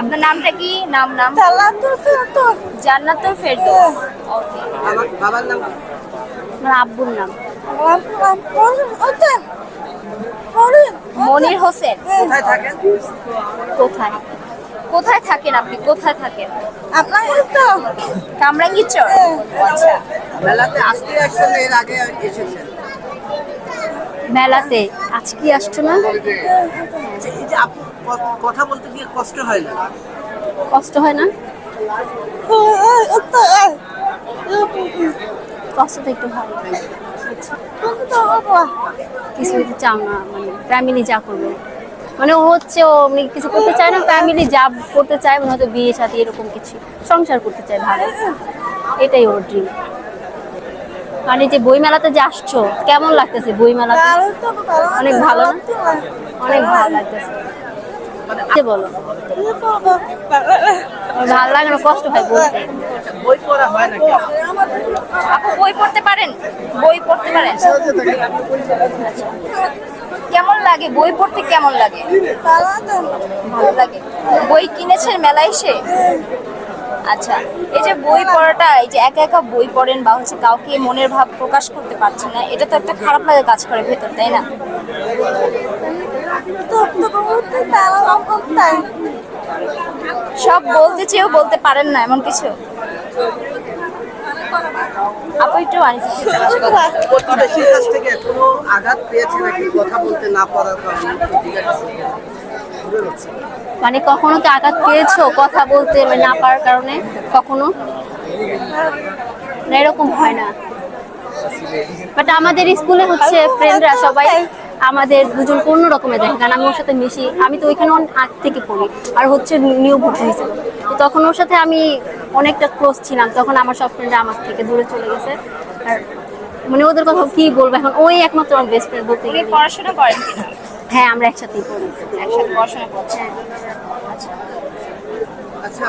আপনার নামটা কি? নাম নাম? জান্নাতুল ফেরদৌস। জান্নাতুল ফেরদৌস। ওকে। আমার বাবার নাম আপনার আব্বুর নাম? মনির হোসেন? কোথায় থাকেন? কোথায়? কোথায় থাকেন আপনি? কোথায় থাকেন? আপনার তো। কামরাঙ্গীরচর হ্যাঁ। আচ্ছা। মেলাতে আসতে আসছেন এর আগে এসেছেন। মেলাতে। আজকে আসছো না? কথা বলতে গিয়ে কষ্ট হয় না? কষ্ট হয় না? কষ্ট তো একটু হয়। কিছু চাও না মানে ফ্যামিলি যা করবে। মানে ও হচ্ছে ও এমনি কিছু করতে চায় না ফ্যামিলি যা করতে চায় মানে হয়তো বিয়ে সাথে এরকম কিছু সংসার করতে চায় ভালো। এটাই ওর ড্রিম মানে যে বই মেলাতে যে আসছো কেমন লাগতেছে বই মেলাতে অনেক ভালো অনেক ভালো লাগতেছে। বলো। ভালো লাগে না কষ্ট হয় বলতে বই পড়া হয় নাকি আপু বই পড়তে পারেন? বই পড়তে পারেন? কেমন লাগে? বই পড়তে কেমন লাগে? ভালো লাগে। বই কিনেছেন মেলায় এসে? আচ্ছা এই যে বই পড়াটা এই যে একা একা বই পড়েন বা হচ্ছে কাউকে মনের ভাব প্রকাশ করতে পারছেন না এটা তো একটা খারাপ লাগে কাজ করে ভেতর তাই না? সব বলতে চেয়েও বলতে পারেন না এমন কিছু? আপু একটু প্রতিবেশীর কাছ থেকে কোনো আঘাত পেয়েছে নাকি? কথা বলতে না পারার কারণে। মানে কখনো কি আঘাত পেয়েছ কথা বলতে না পারার কারণে? কখনো? এরকম হয় না। বাট আমাদের স্কুলে হচ্ছে ফ্রেন্ডরা সবাই আমাদের দুজন অন্য রকমের দেখে, কারণ আমি ওর সাথে মিশি। আমি তো ওইখানে আগ থেকে পড়ি, আর হচ্ছে নিউ ভর্তি হয়েছিল তো তখন ওর সাথে আমি অনেকটা ক্লোজ ছিলাম। তখন আমার সব ফ্রেন্ডরা আমার থেকে দূরে চলে গেছে। আর মানে ওদের কথা কি বলব? এখন ওই একমাত্র আমার বেস্ট ফ্রেন্ড বলতে পড়াশোনা করেন হ্যাঁ আমরা একসাথেই পড়ি একসাথে পড়াশোনা করছি। আচ্ছা